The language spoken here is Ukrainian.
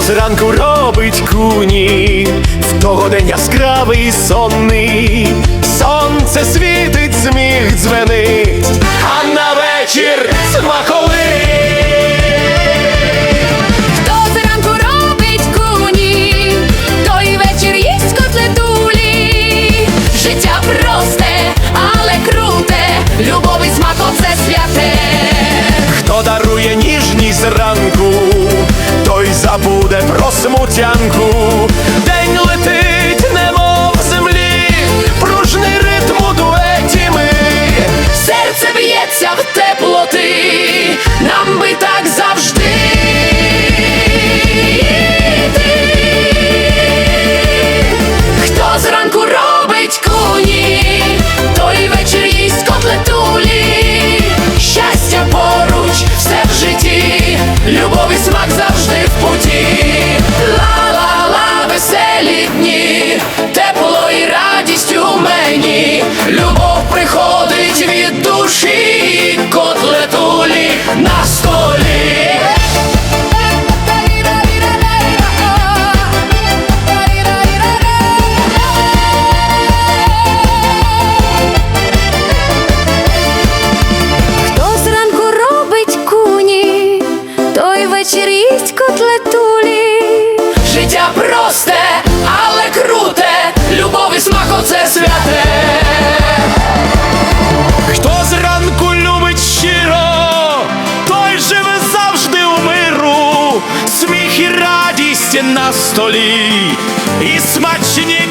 зранку робить куні, в того день яскравий сонний, сонце світить, сміх дзвенить, про. День летить, немов землі, пружний ритм у дуеті ми. Серце б'ється в теплоти, нам би так завжди. Хто зранку робить куні, той вечір їсть котлетулі. Щастя поруч, все в житті, любов і смак завжди в путі. просте, але круте, любов і смак оце святе. Хто зранку любить щиро, той живе завжди у миру, сміх і радість на столі, і смачні.